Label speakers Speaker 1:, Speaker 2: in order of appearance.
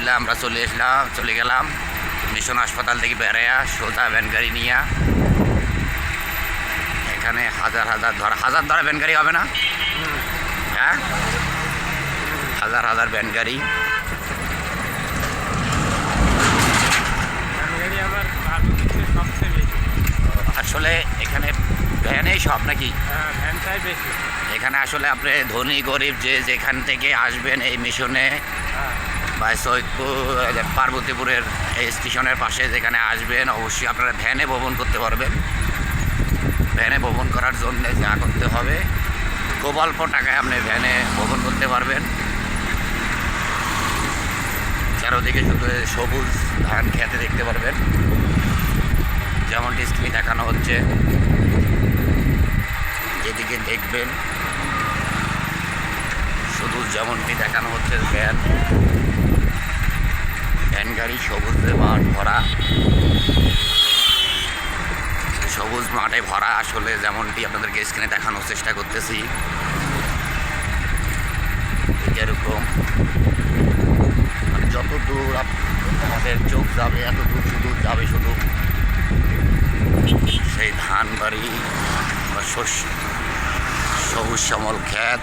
Speaker 1: আলহামদুলিল্লাহ আমরা চলে আসলাম চলে গেলাম। মিশন হাসপাতাল থেকে বেড়াইয়া সোজা ভ্যান গাড়ি নিয়ে। এখানে হাজার হাজার ধরা হাজার ধরা ভ্যান গাড়ি হবে না? হ্যাঁ? হাজার হাজার ভ্যান গাড়ি। আসলে এখানে ভ্যানেই সব নাকি?
Speaker 2: হ্যাঁ
Speaker 1: এখানে আসলে আপনি ধনী গরিব যে যেখান থেকে আসবেন এই মিশনে
Speaker 2: হ্যাঁ।
Speaker 1: বা সৈয়দপুর পার্বতীপুরের এই স্টেশনের পাশে যেখানে আসবেন, অবশ্যই আপনারা ভ্যানে ভ্রমণ করতে পারবেন। ভ্যানে ভ্রমণ করার জন্য যা করতে হবে, খুব অল্প টাকায় আপনি ভ্যানে ভ্রমণ করতে পারবেন। চারোদিকে শুধু সবুজ ধান খেতে দেখতে পারবেন। যেমনটি স্ক্রিনে দেখানো হচ্ছে। যেদিকে দেখবেন, শুধু যেমনটি দেখানো হচ্ছে, ভ্যান। গাড়ি সবুজে মাঠ ভরা। সবুজ মাঠে ভরা আসলে যেমনটি আপনাদেরকে স্ক্রিনে দেখানোর চেষ্টা করতেছি। যেরকম মানে যত দূর আমাদের চোখ যাবে, এত দূর শুধু যাবে শুধু সেই ধান বাড়ি বা শস্য সবুজ শ্যামল ক্ষেত।